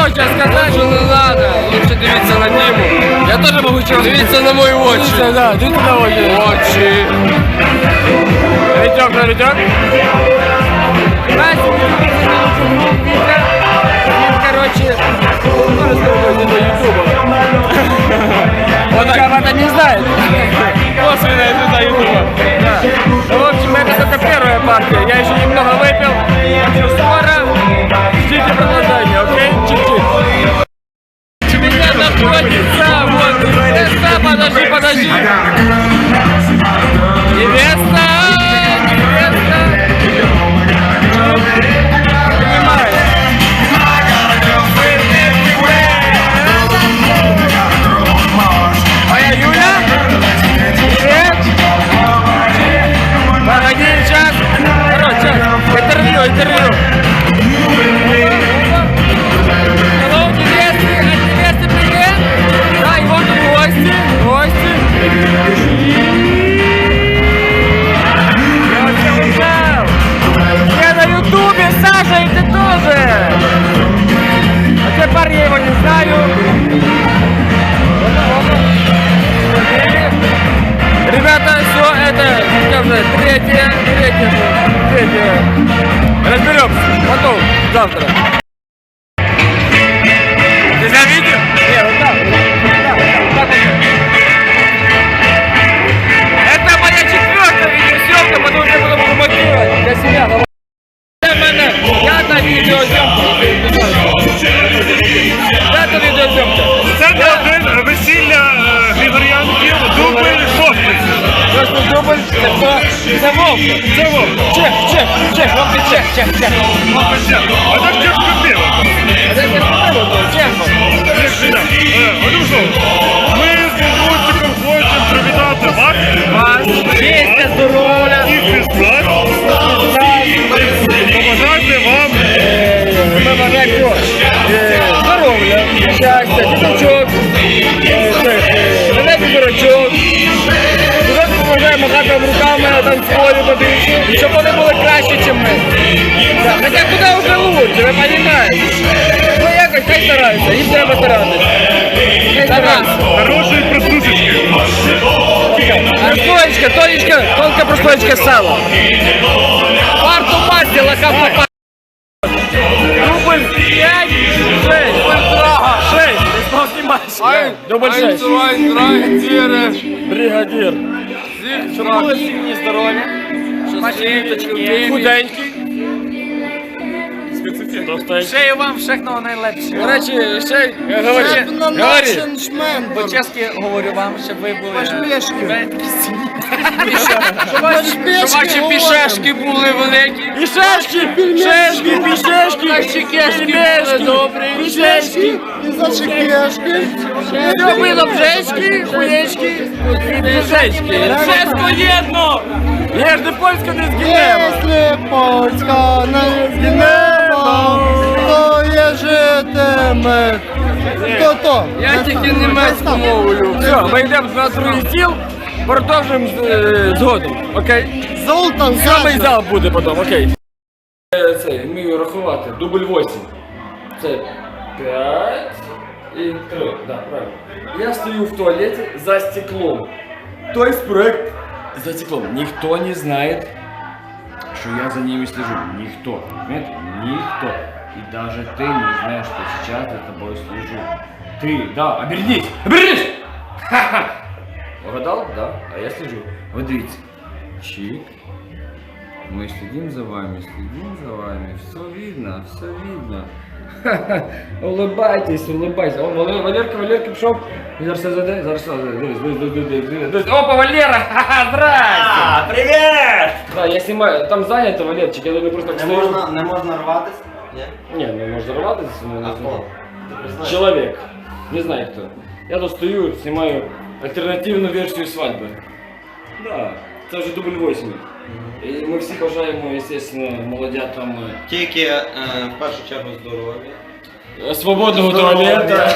хоче сказати, що не треба. Лучше дивіться на Діму. Я теж можу чого. Дивіться на мої очі. Дивіться, да, дивіться на очі. Очі. Вітьок на вітьок. Настя, він, короче, до Ютуба. Он кого-то не знает. Косвенная звезда Ютуба. Да. Ну, в общем, это только первая партия. Я еще немного выпил. Ждите продолжения, окей? Чуть-чуть. Меня находится вот подожди, подожди. это уже третья, третья, третья. Разберемся, потом, завтра. Ты за видео? Не, вот так. Это моя четвертая видеосъемка, потому что я буду монтировать для себя. Я на видеозъемку. Это видеозъемка. Дубль, хто? Це Вовка. Це Вовка. Чех, чех, чех, Вовка чех, чех, чех. А так чешка пиво. А це не треба, чех. Е, ми з Богунчиком хочемо привітати вас. Вас, щастя, здоров'я. І фізблат. Побажати вам Ми бажаємо е, здоров'я, щастя, діточок, допомагаємо руками на танцполі і щоб вони були краще, ніж ми. Хоча куди вже лучше, ви розумієте? Ну якось хай стараються, їм треба старатися. Хай стараються. хорошої прослушечки. Прослоечка, тонечка, тонкая прослоечка сала. Парту масти, лока попа. Дубль 5, 6. Ультрага. 6. Ты снова снимаешь. Дубль 6. Бригадир. Щоб були сильні здоров'я. Щасливі, худенькі. Ще й вам всіх найлепше. До речі, ще й говори. Говори. По-чеськи говорю вам, щоб ви були. Щоб ваші пішешки були великі. І шешки, шешки, пішешки, пельмешки, добрі, пішешки, Все було бжечки, хуєчки і пішечки. Все скоєдно! Не польська, не згинемо. Если Польська не згинемо, то є житиме. Хто то? Я тільки німецьку мову люблю. Все, ми йдемо на другий стіл, продовжуємо е, згодом, окей? Золтан Самий зал буде потім, окей. Це, вмію рахувати, дубль 8. Це 5 і 3, да, правильно. Я стою в туалеті за стеклом. То есть проект за стеклом. Никто не знает, что я за ними слежу. Никто. Понимаете? Никто. И даже ты не знаешь, что сейчас за тобой слежу. Ты, да, обернись! Обернись! Ха-ха! Угадал? Да. А я слежу. Вот видите. Чик. Мы следим за вами, следим за вами. Все видно, все видно. Ха-ха. Улыбайтесь, улыбайтесь. О, Валер- Валерка, Валерка пішов. Зараз все заде. Зараз все заде. Дивись, дивись, дивись, дивись, дивись, дивись. Опа, Валера! Ха-ха, здрасте! Привіт! Да, я снимаю. Там зайнято, Валерчик, я думаю, просто так Не стою. можна, не можна рватись? Ні? Не, ну можно рватися, ну не А знаю. хто? Ти признаєш? Человек. Не знаю кто. Я тут стою, снимаю альтернативну версію свадьби. Да, Це дубль 8. І ми всі бажаємо, естественно, молодятам е, Тільки е, в першу чергу здоров'я. свободного Здоров'я. туалета.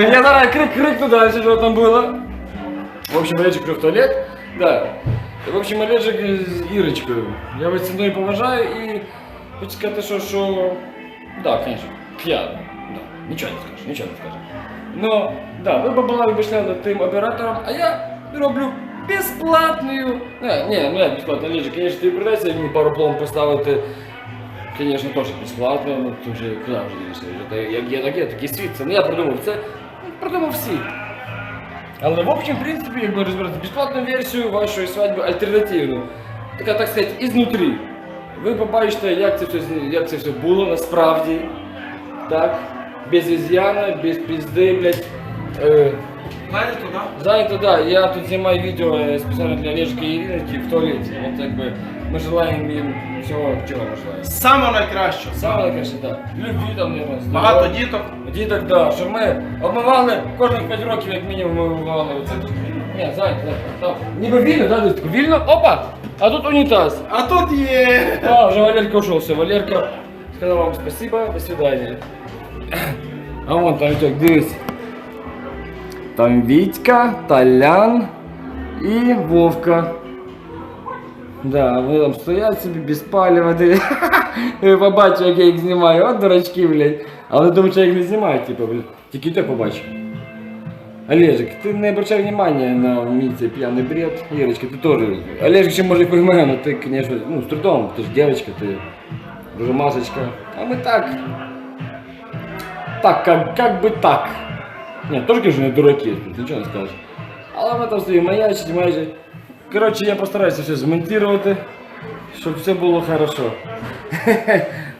Я зараз крик, крикну дальше, что там было. В общем, Олежик в туалет. Да. В общем, Олежик з Ірочкою. Я вас ціною поважаю і хочу сказати, що, що... Да, конечно, п'яно. Да. Нічого не скаже, нічого не скаже. Ну, да, ви бабала вибачляли тим оператором, а я роблю безплатною. Не, ні, ну як безплатно, Ліжі, звісно, тобі придеться мені пару пломб поставити. Звісно, теж безплатно, ну ти вже куди вже дивишся, як є, так є, такий світ. Це не я придумав, це придумав світ. Але в общем, в принципі, якби розбирати безплатну версію вашої свадьби альтернативну, така так сказати, ізнутрі. Ви побачите, як це все, як це все було насправді. Так? Без із'яна, без пізди, блядь. Е, Знаєте, туди? Зайнято, да, я тут знімаю відео е, спеціально для Олежки і Іриночки в туалеті. От якби ми желаємо їм всього, чого ми желаємо. Саме найкраще. Саме найкраще, так. Любві там, наверное, Багато діток. Діток, да, щоб ми обмивали кожних 5 років, як мінімум, ми обмивали оце. Ні, зайнято, да. Там, ніби вільно, да, десь тако вільно, опа! А тут унітаз. А тут є. А, уже Валерка ушел, все, Валерка сказал вам спасибо, до свидания. А вон там Витек, дивись. Там Витька, Толян і Вовка. Да, вони там стоять собі без палива, диви. Ви побачу, як я їх знімаю, от дурачки, блядь. А вони думають, що я їх не знімаю, типу, блядь. Тільки ти побачив. Олежик, ти не обращай внимания на мій цей п'яний бред. Ирочка, ты тоже. Олежик ще може понимаю, но ты, конечно, ну, с трудом. Ты же девочка, ты ружемашечка. А мы так. Так, как, как бы так. Нет, тоже, конечно, не дураки, тут нічого не скажеш. Але ми там стоїмо маячить, майже. Коротше, я постараюся все змонтувати, щоб все було хорошо.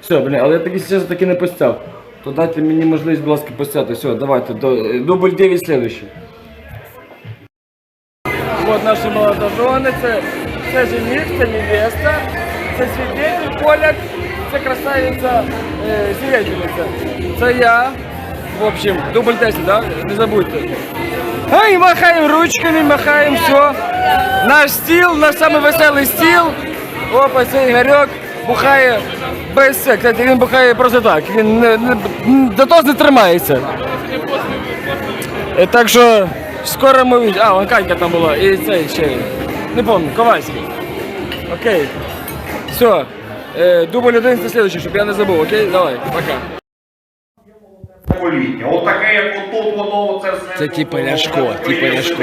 Все, блін, але я таки зараз таки не постяв. То дайте мені можливість, будь ласка, постяти. Все, давайте, до, дубль 9 следующий. Вот наші молодожони, це, це жених, це невеста, це свідетель, поляк, це красавиця, е, свидетельниця. Це я. В общем, дубль 10, да? Не забудьте. Ай, махаємо ручками, махаємо, все. Наш стіл, наш самий веселий стіл. Опа, це Ігорьок бухає без це. Кстати, він бухає просто так. Він не, не, до того не тримається. Е, Так що скоро ми. А, вон Канька там була. І цей ще. Не пам'ятаю, Ковальський. Окей. Все. Дубль 11 следующий, щоб я не забув, окей? Давай, пока. Політня. От таке, як отут воно це все. Це типа Ляшко, типа Ляшко.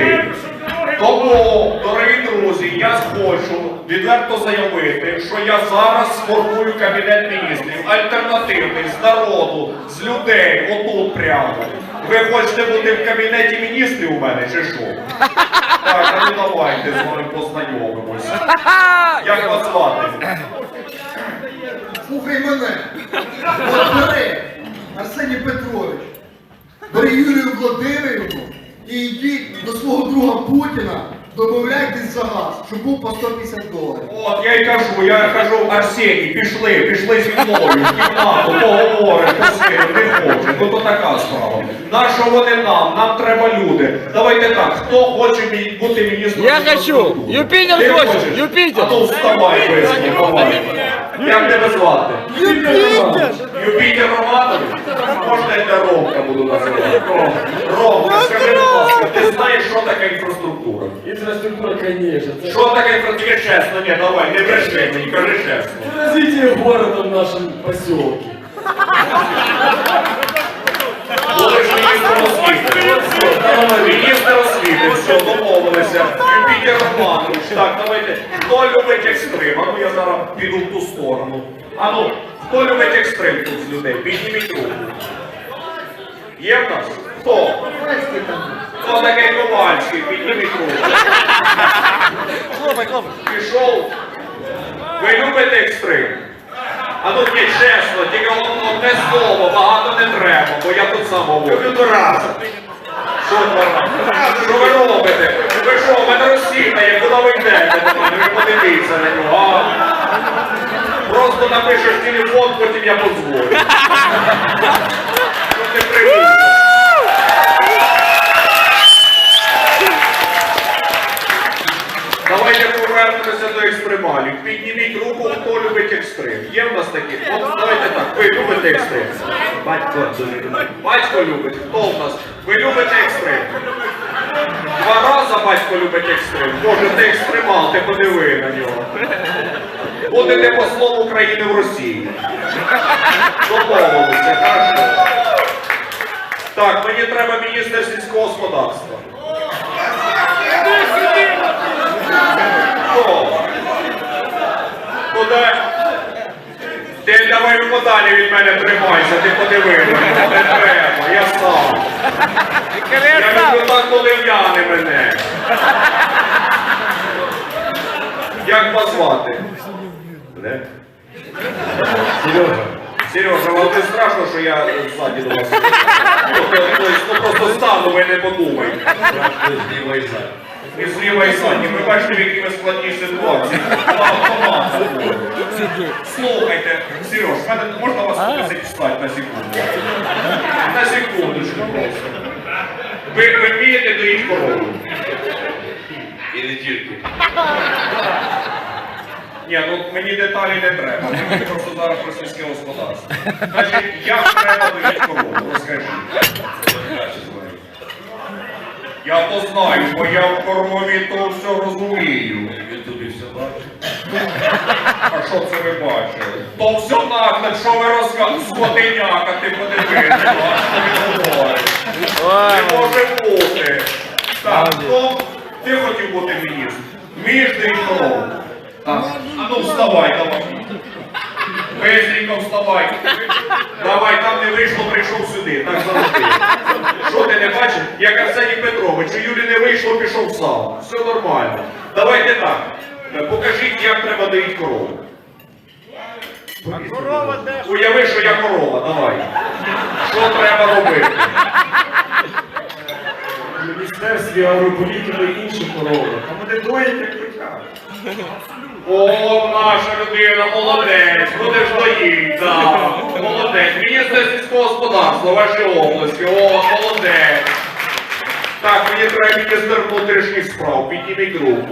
Тому, дорогі друзі, я хочу відверто заявити, що я зараз сформую кабінет міністрів. Альтернативний з народу, з людей, отут прямо. Ви хочете бути в кабінеті міністрів у мене, чи що? Так, а ну давайте з вами познайомимось. Як вас звати? Слухай мене. Арсеній Петрович. Бери Юлію Владимирівну і йдіть до свого друга Путіна, домовляйтесь за газ, щоб був по 150 доларів. От я й кажу, я кажу, Арсеній, пішли, пішли зі мною, в кімнату, поговоримо, посидимо, не хоче. Ну то така справа. Нащо вони нам? Нам треба люди. Давайте так, хто хоче мі- бути міністром? Я хочу. інфраструктури? Юпітер Ти хоче. хочеш? Юпітер. А то вставай, виску, давай. Як тебе звати? Юпітер! Юпітер Романович? Можна я тебе Ромка буду називати? Ром, Ром, скажи, будь ласка, ти знаєш, що таке інфраструктура? Інфраструктура, конечно. Це Що таке інфраструктура? Чесно, ні, давай, не бреши мені, кажи чесно. развитие города в нашем поселке. Міністр освіти, все, домовилися. Юпітер Романович. Так, давайте. Хто любить екстрим? А ну я зараз піду в ту сторону. А ну, хто любить екстрим тут з людей? Підніміть руку. Є в нас? Хто? Хто такий Ковальський? Підніміть руку. Пішов. Ви любите екстрим? А ну ні, чесно, тільки од- одне слово, багато не треба, бо я тут сам говорю. Разом. Що два рази? Що ви робите? Ви що, в мене розсіяне, як куди ви йдете до мене, ви подивіться на нього, а? Просто напишеш телефон, потім я подзвоню. Щоб не привізно. Давайте повернемося до екстремалів. Підніміть руку, хто любить екстрим. Є в нас такі? От давайте так, ви любите екстрим. Батько. Батько любить. Хто в нас? Ви любите екстрим? Два рази батько любить екстрим. Боже, ти екстремал, ти подиви на нього. Будете послом України в Росії. Домовилися, хорошо. Так, мені треба міністр сільського господарства. Хто? Куди? Ти давай подалі від мене тримайся, ти подиви мене. Не треба, я сам. Я люблю так, коли в'яне мене. Як вас звати? Не? Сережа. Сережа, вам не страшно, що я ззаді до вас? Ну, то, то есть, ну просто стану, ви не подумайте. І ззаді. І зліва і ззаді. Ви бачите, в якій ви складній ситуації. Слухайте, Сереж, можна вас встати на секунду? На секундочку просто. Ви, ви вмієте доїть корову? І не тільки. Ні, ну мені деталі не треба. Мені просто зараз про сільське господарство. Значить, як треба доїть корову? Я то знаю, бо я в кормові то все розумію. Він тобі все бачить. А що це ви бачили? То все наклеп, що ви розказуєте? Скотиняка, ти подивися, а що він говорить. Не може бути. Так, ну, ти хотів бути міністром. Вмієш ти і. Так. А ну вставай, давай. Бистренько вставай. Давай, там не вийшло, прийшов сюди. Так завжди. Що ти не бачиш? Як Арсеній Петрович, у Юлі не вийшло, пішов сам. Все нормально. Давайте так. Покажіть, як треба доїть корову. Уяви, що я корова, давай. Що треба робити? В Міністерстві агрополітики інші корови. Там вони доять, як бича. О, наша людина, молодець, будеш доїть, да. Молодець. Міністр сільського господарства вашої області. О, молодець. Так, мені треба міністр внутрішніх справ. Підніміть руку.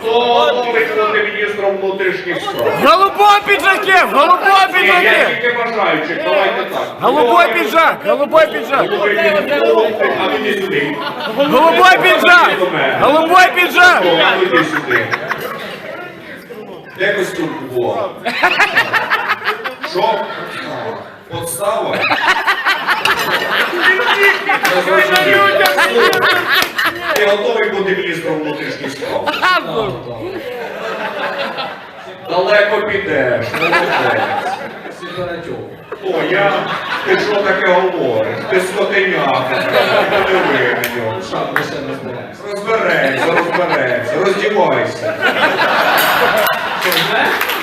Хто новий бути міністром внутрішніх справ? Голубой піджаки! Голубой Ні, я піджаки! тільки бажаючих, давайте так. Голубой піджак! Голубой піджак! Голубой піджак. А ну сюди. Голубой піджак! Голубой піджак! Ну іди сюди. Де костюм купував? Що? Подстава? Ти готовий бути міністром внутрішніх справ? Далеко підеш, молодець. О, я, ти що таке говориш? Ти скотиняка, подиви нього. Розберемося, розберемося, роздівайся.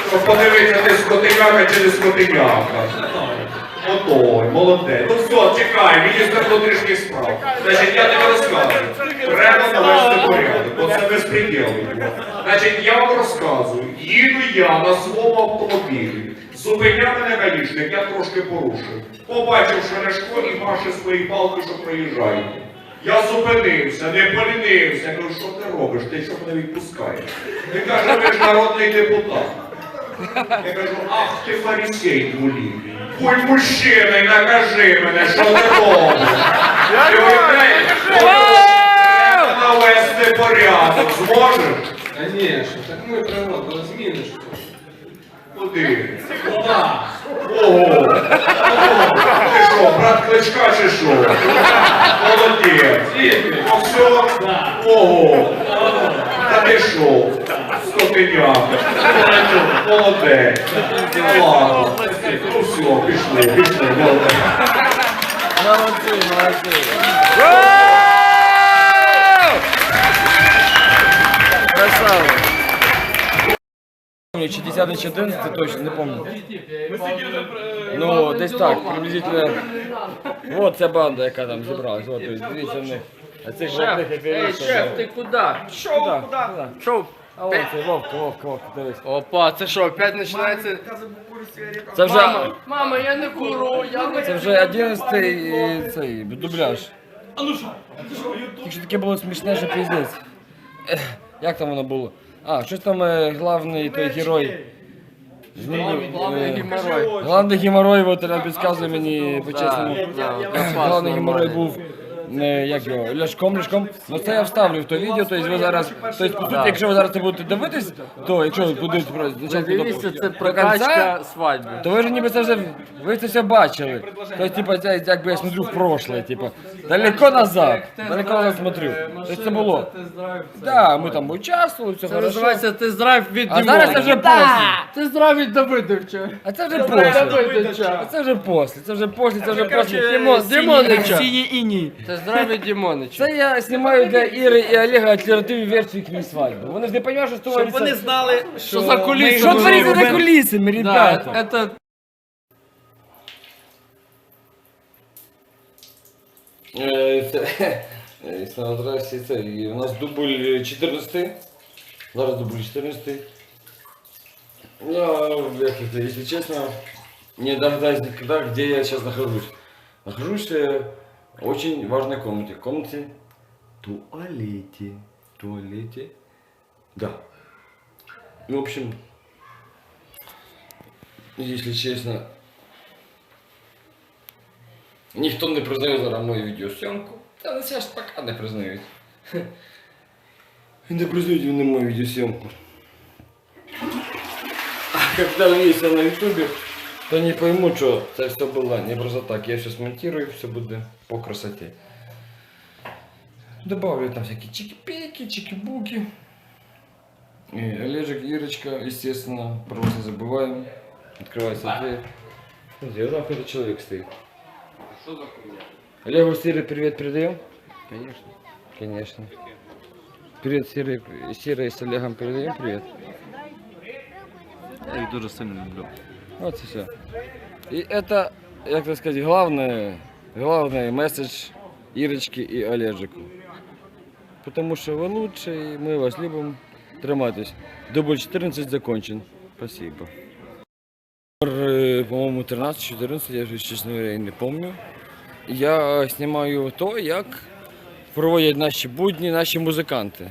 Щоб подивитися, ти скотиняка чи не скотиняка. Отой, молодець. Ну все, чекай, міністр внутрішніх справ. Значить, я тобі розказую. Треба навести порядок, бо це безпреділ. Значить, я вам розказую. Їду я на своєму автомобілі. Зупиняв мене гаїшник, я трошки порушив. Побачив, що Ляшко і маше свої палки, що проїжджають. Я зупинився, не полінився. Я Кажу, що ти робиш? Ти що мене відпускаєш? Він каже, ви ж народний депутат. Я кажу, ах ти фарисей дволітній. Будь мужчиною, накажи мене, що ти робиш. Ти уявляєш? Навести порядок. Зможеш? Конечно, так ми природа, зміни Куди? Ого! Ти що, брат Кличка чи що? Молодець! Ну? Ого! Та ти що? Скотиняка. Молодець. Ну ладно. Ну все, пішли, пішли, молодець. Молодці, молодці. Красава. Помню, Чи 10 чи 11, точно не помню. Ну, десь так, приблизительно. Вот ця банда, яка там зібралась. От, ось, дивіться в них. А цих жовтих аферистів. Шеф, ти куди? Куда? Куда? Шоу. А це Вовка, Вовка, Вовка, дивись. Опа, це що, опять починається? Це вже, Мама, мама, я не куру, я не це вже 11 і цей дубляж. А ну що? Якщо таке було смішне, що піздець. Як там воно було? А, що там е, главний той герой. Змінив, Главний е, геморрой. Главний геморрой, от підказує мені по-чесному. Главний геморрой був е, як його, ляшком, ляшком. Ну це я вставлю в то відео, тобто ви зараз, тобто, по суті, якщо ви зараз це будете дивитись, то якщо ви будете про спочатку до, Дивіться, це до кінця, прокачка свадьби. то ви ж ніби це вже, ви це все бачили. Тобто, типа, це якби я смотрю в прошлое, типа, далеко назад, далеко назад смотрю. Тобто це було. Да, ми там участвували, все Це хорошо. називається тест-драйв від А зараз це вже Дімона. после. Тест-драйв від Давидовича. А це вже после. А це вже после, це вже после, це вже после. Дімон, Дімонича. іні. Тест-драйв від Дімонича. Це я знімаю для Іри і Олега альтернативні версії їхньої свадьби. Вони ж не розуміють, що твориться. Щоб вони знали, Що за кулісами? що твориться за кулісами, Да, ребята. это Е, Це, е, здрасте, це, і у нас дубль 14. Зараз дубль 14. Я, як это, если честно, не дождаюсь никогда, где я сейчас нахожусь. Нахожусь э, в очень важной комнате. Комнате туалете. Туалете. Да. Ну, в общем, если честно, ніхто не признає зараз мою відеосйомку. Та ну це ж пока не признають. Не признають вони мою відеосйомку. А когда увидите на ютубе, то не пойму, что это все было не просто так. Я все смонтирую, все будет по красоте. Добавлю там всякие чики-пики, чики-буки. И Олежек, Ирочка, естественно, просто забываем. Открывается дверь. Вот там какой-то человек стоит. Олегу Сире привет передаем? Конечно. Конечно. Привет, Сире, Сире с Олегом передаем привет. Я їх дуже сильно люблю. Вот и все. И это, як так сказать, главное, главный месседж Ирочки и Олежику. Потому что вы лучше, и мы вас любим. Тримайтесь. Дубль 14 закончен. Спасибо. Э, По-моему, 13-14, я вже, чесно говоря, і не помню. Я знімаю то, як проводять наші будні наші музиканти.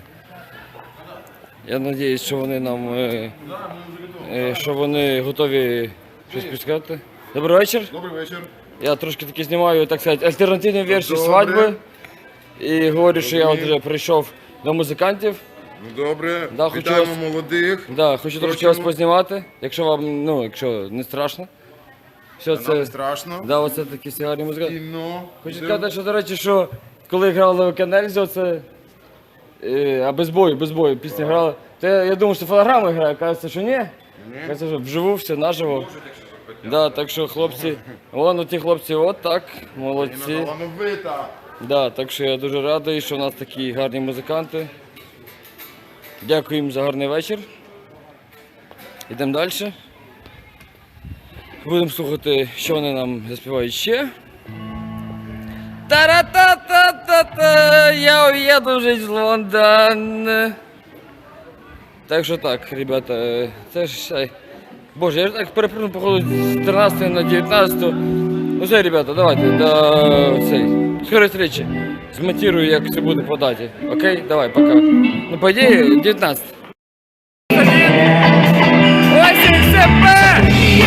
Я сподіваюся, що вони нам е, е, що вони готові щось підсказати. Добрий вечір. Добрий вечір. Я трошки таки знімаю, так сказати, альтернативну версію Добре. свадьби. І говорю, що я от вже прийшов до музикантів. Ну добре. Да, хочу Вітаємо вас- молодих. Да, хочу трошки Просимо. вас познімати, якщо вам, ну, якщо не страшно. Все Нам не страшно. Да, оце такі сигарні музиканти. Кіно. Хочу Де- сказати, що, до речі, що коли грали у Кенельзі, це. е, А без бою, без бою пісня грала. То я, я думав, що фонограми грає, кажеться, що ні. Кажеться, що вживу все, наживо. Да, так що хлопці, вон ті хлопці, от так, молодці. Да, так що я дуже радий, що у нас такі гарні музиканти. Дякую їм за гарний вечір. Йдемо далі. Будемо слухати, що вони нам заспівають ще. Та-ра-та-та-та-та, я уеду жить в Лондон. Так що так, ребята, е, це ж. Боже, я ж так перепрыгнув, походу, з 13 на 19. Ну все, ребята, давайте, до цей. Скорої встречи. Змонтирую, як все буде по даті. Окей? Давай, пока. Ну, по ідеї, 19. Ось і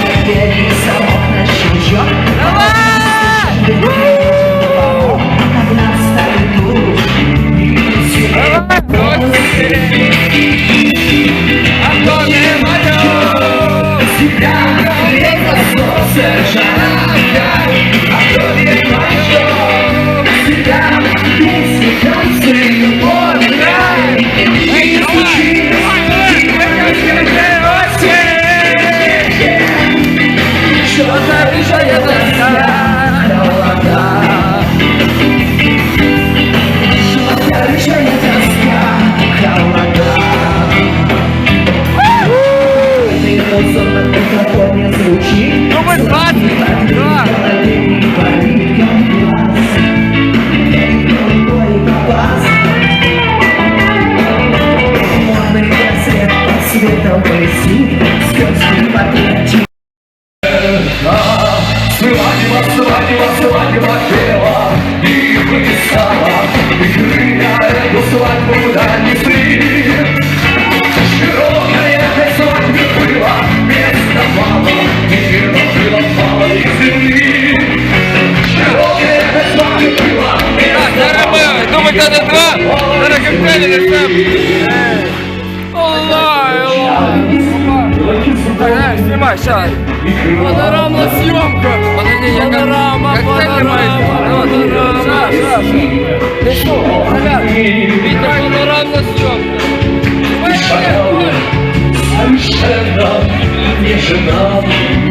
Так,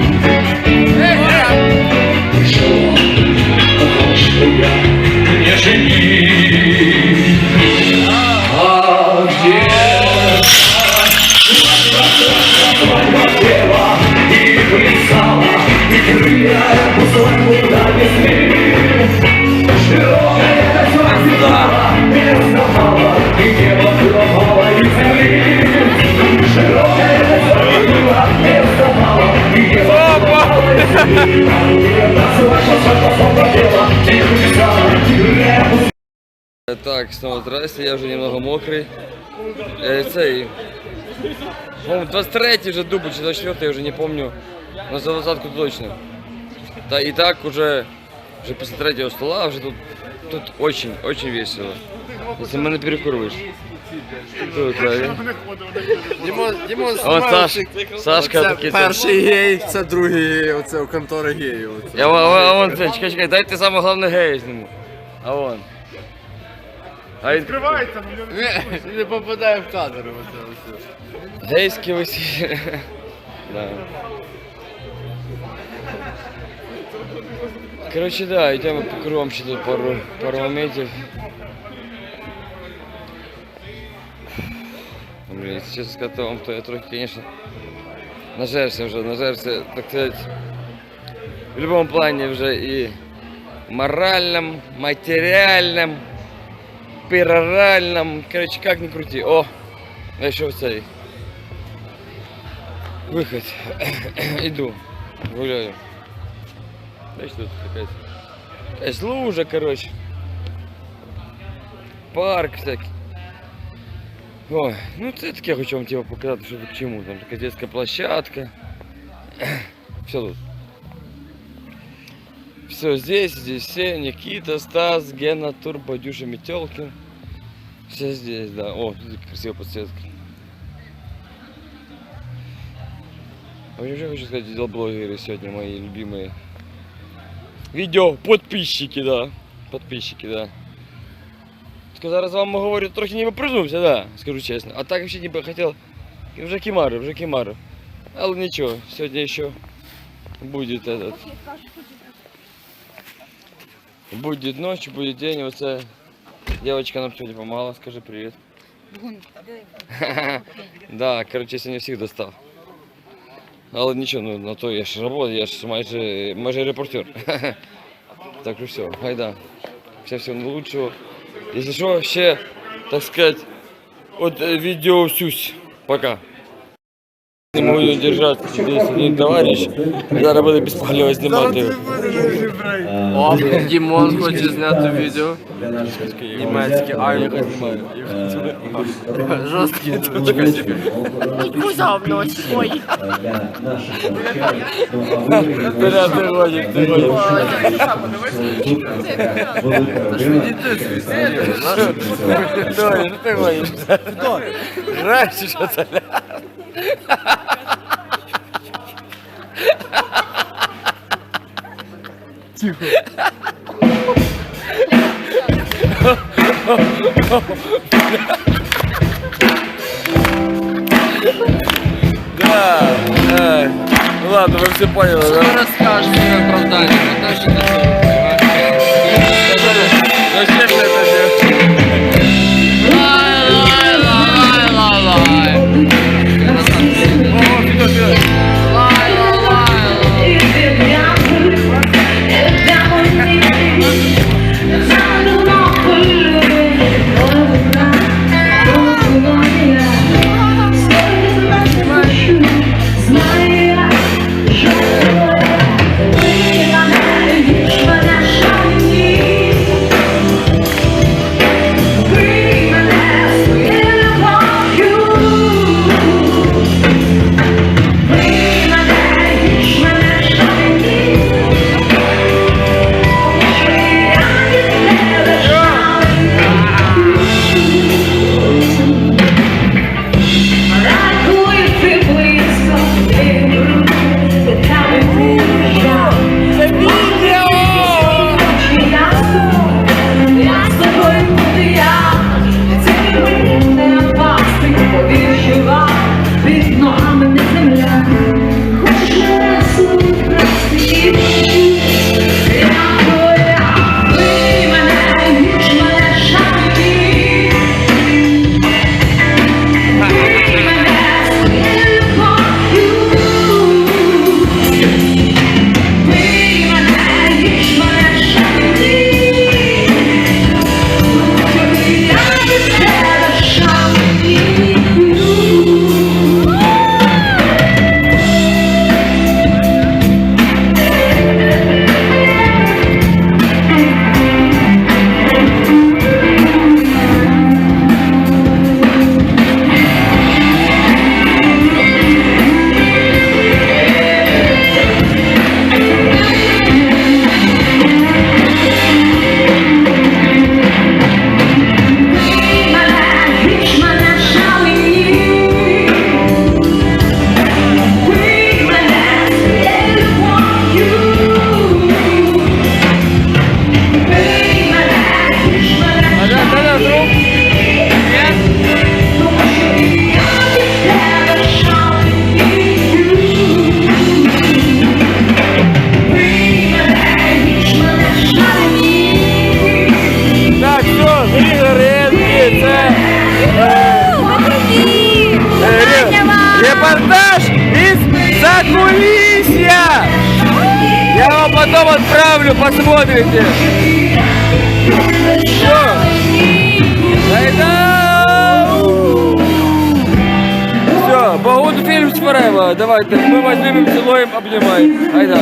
снова здрасте, я уже немного мокрый. Э, цей, по-моему, 23 же дубль, чи 24 я уже не помню. Но за двадцатку точно. Да и так уже, уже после третьего стола, уже тут, тут очень, очень весело. Если мы на перекур вышли. Тут, да, Дімон, Дімон, А от Саш, Сашка Це такий. перший гей, це другий гей, оце у контори геїв. оце. Я, а, а, а вон, це, чекай, чекай, дайте саме головне гея зніму. А вон. А він Не, не попадає в кадр. оце ось. гейське весілля. Да. Короче, да, идем по кругом ще тут пару, пару моментів. Блин, если честно сказать, вам, то я трохи, конечно, нажерся вже, нажерся, так сказать, в любом плане вже и моральном, материальном, пероральном, короче, как ни крути. О, знайшов цей виход. Іду, гуляю. Знаешь, тут какая-то якась лужа, короче. Парк всякий. Ой, ну це таке хочу вам типу, показати, що к чому. Там така детська площадка. Все тут. Все здесь, здесь все. Никита, Стас, Гена, Турбо, Дюша, Метелкин. Все здесь, да. О, тут красивая подсветка. А я уже хочу сказать, видеоблогеры сегодня мои любимые. Видео подписчики, да. Подписчики, да. Тільки зараз вам говорю, трохи ніби признувся, да, скажу чесно. А так взагалі ніби хотів вже кімари, вже кімари. Але нічого, сьогодні ще буде этот. Буде ночь, буде день, оце девочка нам сьогодні помогла, скажи привіт. Да, короче, сьогодні всіх достав. Але нічого, ну на то я ж робота, я ж майже, майже репортер. Так що все, гайда. Все всього найкращого. Если что, ще, так сказать, от э, видео всюсь. Пока. Не можу держати, здесь один товарищ, зараз буде безпалево знімати. О, Дімон хоче зняти відео. Німецький, а я не знімаю. Жорсткий Кузов ночь свой. Вперед, ти гониш, ти гониш. Доня, що ти гониш? Граєш що це? Да, да. Ну ладно, вы все поняли, да? Ти розкажеш своє оправдання, не посмотрите. Все. Айда! Все, Богун его. Forever. Давайте, мы вас любим, целуем, обнимаем. Айда.